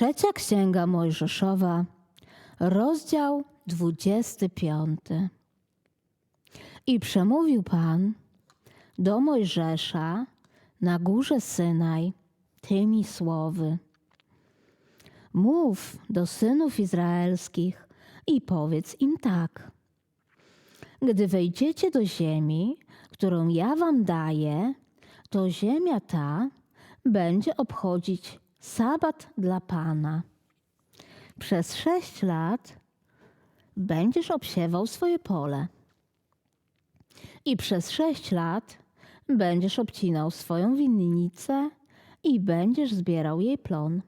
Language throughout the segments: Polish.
Trzecia Księga Mojżeszowa, rozdział 25. I przemówił Pan do Mojżesza na górze Synaj tymi słowy. Mów do synów izraelskich i powiedz im tak. Gdy wejdziecie do ziemi, którą ja wam daję, to ziemia ta będzie obchodzić sabat dla Pana. Przez sześć lat będziesz obsiewał swoje pole. I przez sześć lat będziesz obcinał swoją winnicę i będziesz zbierał jej plon.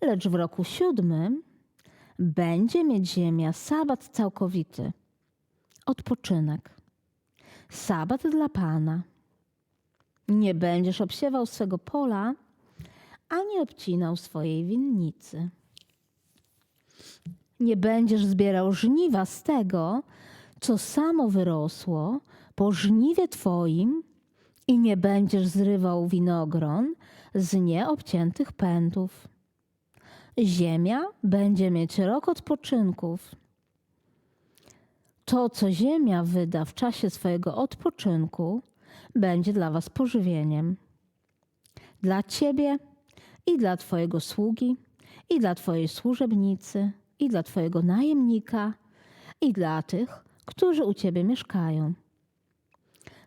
Lecz w roku siódmym będzie mieć ziemia sabat całkowity, odpoczynek, sabat dla Pana. Nie będziesz obsiewał swego pola, ani obcinał swojej winnicy. Nie będziesz zbierał żniwa z tego, co samo wyrosło po żniwie twoim i nie będziesz zrywał winogron z nieobciętych pędów. Ziemia będzie mieć rok odpoczynków. To, co ziemia wyda w czasie swojego odpoczynku, będzie dla was pożywieniem. Dla ciebie i dla twojego sługi, i dla twojej służebnicy, i dla twojego najemnika, i dla tych, którzy u ciebie mieszkają.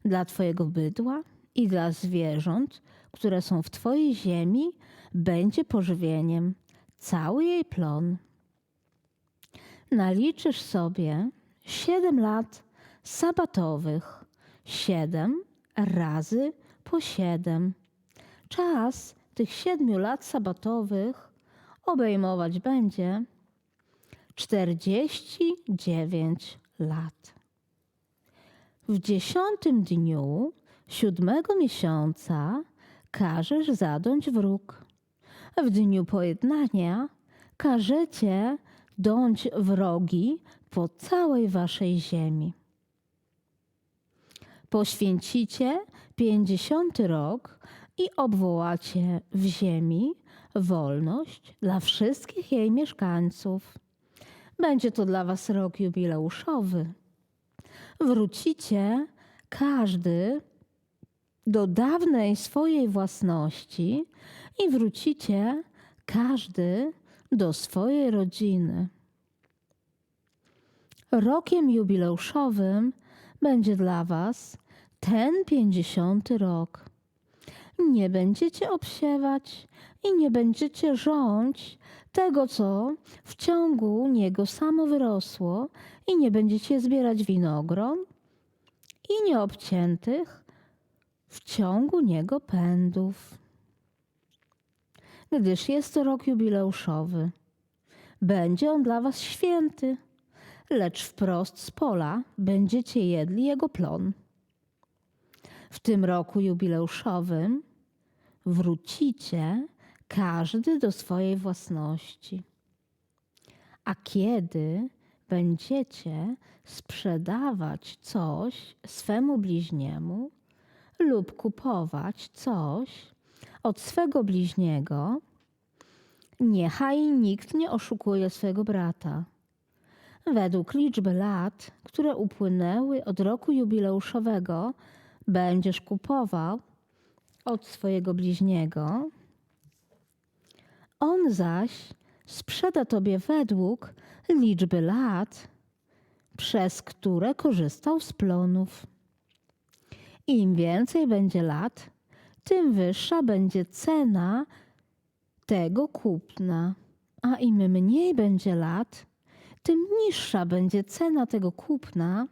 Dla twojego bydła i dla zwierząt, które są w twojej ziemi, będzie pożywieniem cały jej plon. Naliczysz sobie siedem lat sabatowych, siedem razy po siedem. Czas tych siedmiu lat sabatowych obejmować będzie 49 lat. W dziesiątym dniu siódmego miesiąca każesz zadąć wróg. W dniu pojednania każecie dąć wrogi po całej waszej ziemi. Poświęcicie pięćdziesiąty rok i obwołacie w ziemi wolność dla wszystkich jej mieszkańców. Będzie to dla was rok jubileuszowy. Wrócicie każdy do dawnej swojej własności i wrócicie każdy do swojej rodziny. Rokiem jubileuszowym będzie dla was ten pięćdziesiąty rok. Nie będziecie obsiewać i nie będziecie rządź tego, co w ciągu niego samo wyrosło, i nie będziecie zbierać winogron i nieobciętych w ciągu niego pędów. Gdyż jest to rok jubileuszowy, będzie on dla was święty, lecz wprost z pola będziecie jedli jego plon. W tym roku jubileuszowym wrócicie każdy do swojej własności. A kiedy będziecie sprzedawać coś swemu bliźniemu lub kupować coś od swego bliźniego, niechaj nikt nie oszukuje swego brata. Według liczby lat, które upłynęły od roku jubileuszowego, będziesz kupował od swojego bliźniego, on zaś sprzeda tobie według liczby lat, przez które korzystał z plonów. Im więcej będzie lat, tym wyższa będzie cena tego kupna, a im mniej będzie lat, tym niższa będzie cena tego kupna,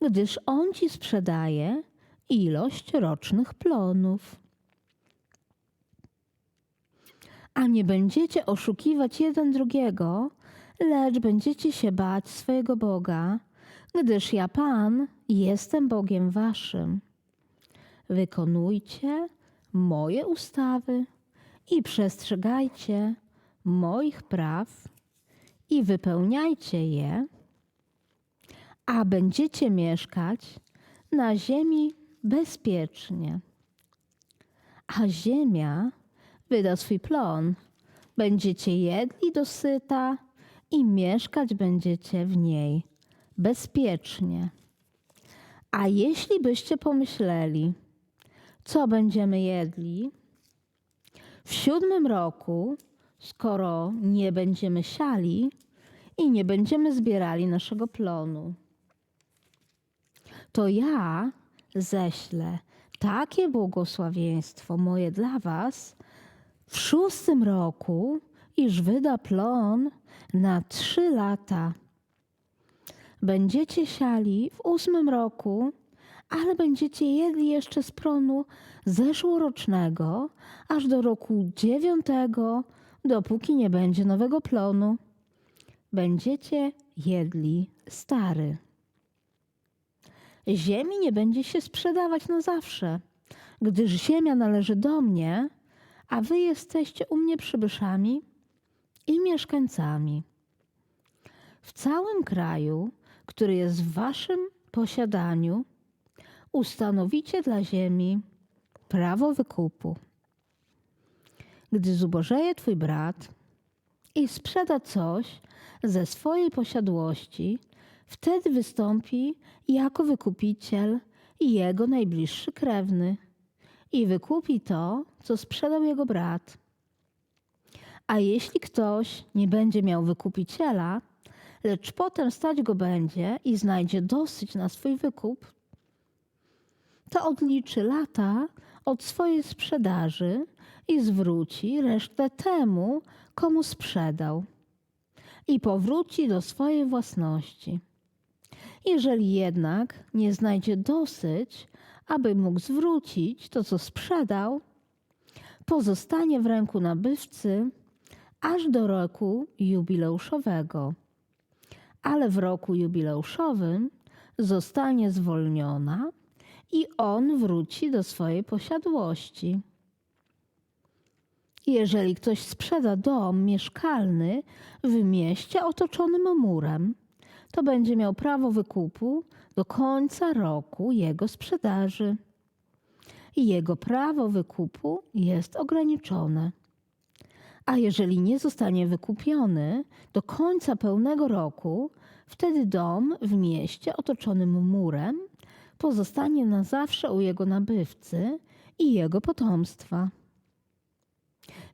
gdyż on ci sprzedaje ilość rocznych plonów. A nie będziecie oszukiwać jeden drugiego, lecz będziecie się bać swojego Boga, gdyż ja Pan jestem Bogiem waszym. Wykonujcie moje ustawy i przestrzegajcie moich praw i wypełniajcie je, a będziecie mieszkać na ziemi bezpiecznie. A ziemia wyda swój plon Będziecie jedli dosyta i mieszkać będziecie w niej bezpiecznie. A jeśli byście pomyśleli, co będziemy jedli, w siódmym roku, skoro nie będziemy siali i nie będziemy zbierali naszego plonu, to ja ześlę takie błogosławieństwo moje dla was w szóstym roku, iż wyda plon na trzy lata. Będziecie siali w ósmym roku, ale będziecie jedli jeszcze z plonu zeszłorocznego, aż do roku dziewiątego, dopóki nie będzie nowego plonu. Będziecie jedli stary. Ziemi nie będzie się sprzedawać na zawsze, gdyż ziemia należy do mnie, a wy jesteście u mnie przybyszami i mieszkańcami. W całym kraju, który jest w waszym posiadaniu, ustanowicie dla ziemi prawo wykupu. Gdy zubożeje twój brat i sprzeda coś ze swojej posiadłości, wtedy wystąpi jako wykupiciel jego najbliższy krewny i wykupi to, co sprzedał jego brat. A jeśli ktoś nie będzie miał wykupiciela, lecz potem stać go będzie i znajdzie dosyć na swój wykup, to odliczy lata od swojej sprzedaży i zwróci resztę temu, komu sprzedał, i powróci do swojej własności. Jeżeli jednak nie znajdzie dosyć, aby mógł zwrócić to, co sprzedał, pozostanie w ręku nabywcy aż do roku jubileuszowego. Ale w roku jubileuszowym zostanie zwolniona i on wróci do swojej posiadłości. Jeżeli ktoś sprzeda dom mieszkalny w mieście otoczonym murem, to będzie miał prawo wykupu do końca roku jego sprzedaży. I jego prawo wykupu jest ograniczone. A jeżeli nie zostanie wykupiony do końca pełnego roku, wtedy dom w mieście otoczonym murem pozostanie na zawsze u jego nabywcy i jego potomstwa.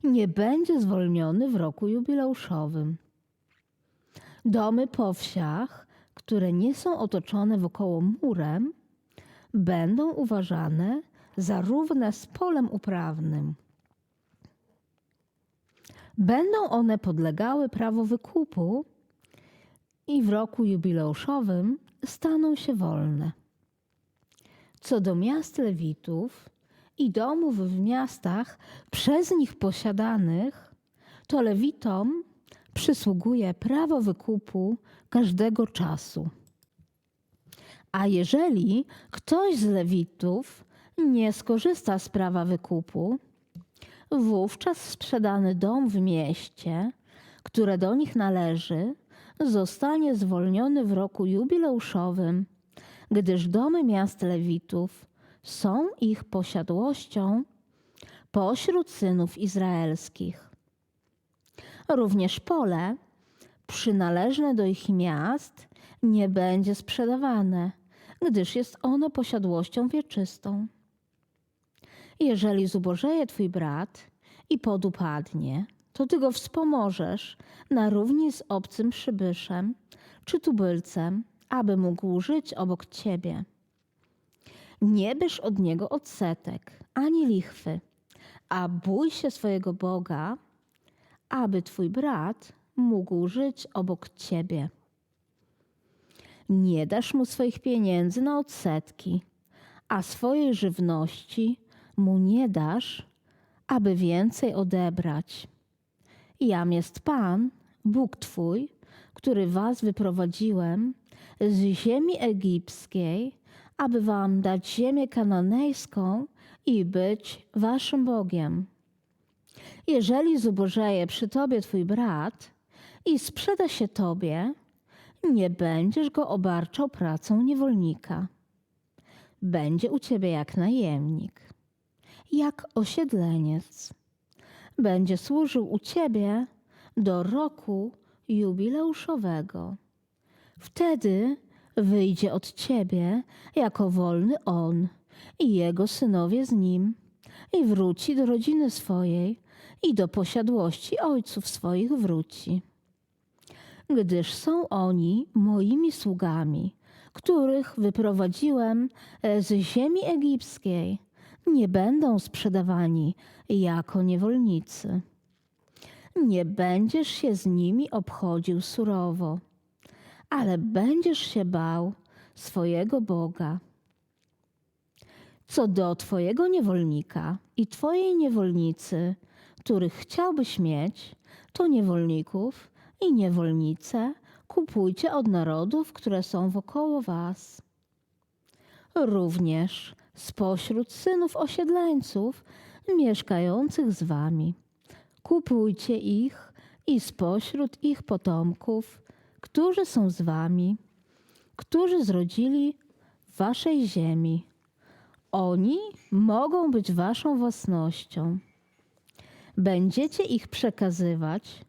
Nie będzie zwolniony w roku jubileuszowym. Domy po wsiach, które nie są otoczone wokoło murem, będą uważane za równe z polem uprawnym. Będą one podlegały prawo wykupu i w roku jubileuszowym staną się wolne. Co do miast Lewitów i domów w miastach przez nich posiadanych, to Lewitom przysługuje prawo wykupu każdego czasu. A jeżeli ktoś z Lewitów nie skorzysta z prawa wykupu, wówczas sprzedany dom w mieście, które do nich należy, zostanie zwolniony w roku jubileuszowym, gdyż domy miast Lewitów są ich posiadłością pośród synów izraelskich. Również pole przynależne do ich miast nie będzie sprzedawane, gdyż jest ono posiadłością wieczystą. Jeżeli zubożeje twój brat i podupadnie, to ty go wspomożesz na równi z obcym przybyszem czy tubylcem, aby mógł żyć obok ciebie. Nie bierz od niego odsetek ani lichwy, a bój się swojego Boga, aby twój brat mógł żyć obok ciebie. Nie dasz mu swoich pieniędzy na odsetki, a swojej żywności mu nie dasz, aby więcej odebrać. Jam jest Pan, Bóg Twój, który was wyprowadziłem z ziemi egipskiej, aby wam dać ziemię kananejską i być waszym Bogiem. Jeżeli zubożeje przy tobie twój brat i sprzeda się tobie, nie będziesz go obarczał pracą niewolnika. Będzie u ciebie jak najemnik, jak osiedleniec. będzie służył u ciebie do roku jubileuszowego. Wtedy wyjdzie od ciebie jako wolny on i jego synowie z nim i wróci do rodziny swojej i do posiadłości ojców swoich wróci. Gdyż są oni moimi sługami, których wyprowadziłem z ziemi egipskiej, nie będą sprzedawani jako niewolnicy. Nie będziesz się z nimi obchodził surowo, ale będziesz się bał swojego Boga. Co do twojego niewolnika i twojej niewolnicy, których chciałbyś mieć, to niewolników i niewolnice kupujcie od narodów, które są wokoło was. Również spośród synów osiedleńców mieszkających z wami. Kupujcie ich i spośród ich potomków, którzy są z wami, którzy zrodzili waszej ziemi. Oni mogą być waszą własnością. Będziecie ich przekazywać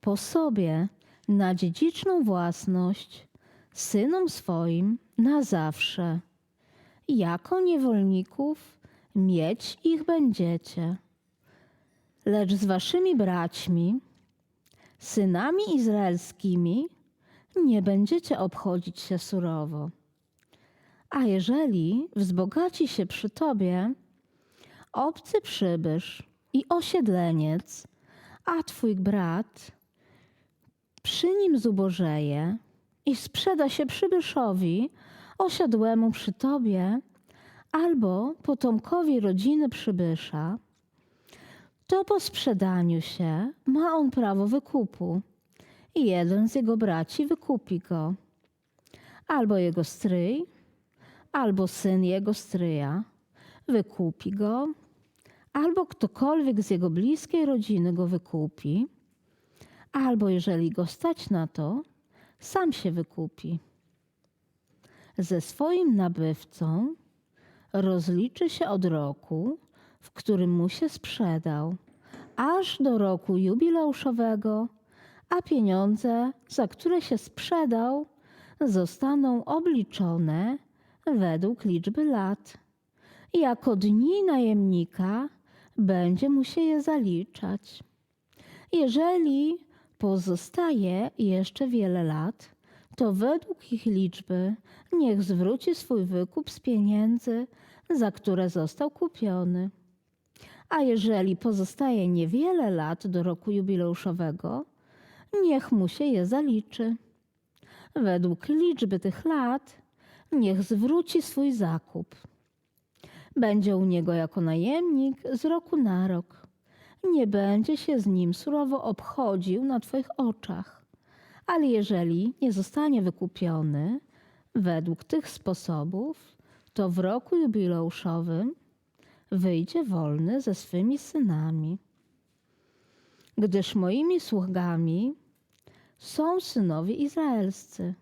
po sobie na dziedziczną własność synom swoim na zawsze. Jako niewolników mieć ich będziecie. Lecz z waszymi braćmi, synami izraelskimi, nie będziecie obchodzić się surowo. A jeżeli wzbogaci się przy tobie obcy przybysz i osiedleniec, a twój brat przy nim zubożeje i sprzeda się przybyszowi osiadłemu przy tobie albo potomkowi rodziny przybysza, to po sprzedaniu się ma on prawo wykupu i jeden z jego braci wykupi go. Albo jego stryj, albo syn jego stryja wykupi go, albo ktokolwiek z jego bliskiej rodziny go wykupi, albo jeżeli go stać na to, sam się wykupi. Ze swoim nabywcą rozliczy się od roku, w którym mu się sprzedał, aż do roku jubileuszowego, a pieniądze, za które się sprzedał, zostaną obliczone według liczby lat. Jako dni najemnika będzie mu się je zaliczać. Jeżeli pozostaje jeszcze wiele lat, to według ich liczby niech zwróci swój wykup z pieniędzy, za które został kupiony. A jeżeli pozostaje niewiele lat do roku jubileuszowego, niech mu się je zaliczy. Według liczby tych lat niech zwróci swój zakup. Będzie u niego jako najemnik z roku na rok. Nie będzie się z nim surowo obchodził na Twoich oczach. Ale jeżeli nie zostanie wykupiony według tych sposobów, to w roku jubileuszowym wyjdzie wolny ze swymi synami. Gdyż moimi sługami są synowie izraelscy.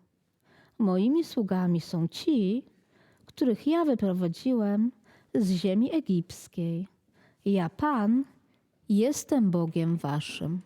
Moimi sługami są ci, których ja wyprowadziłem z ziemi egipskiej. Ja, Pan, jestem Bogiem waszym.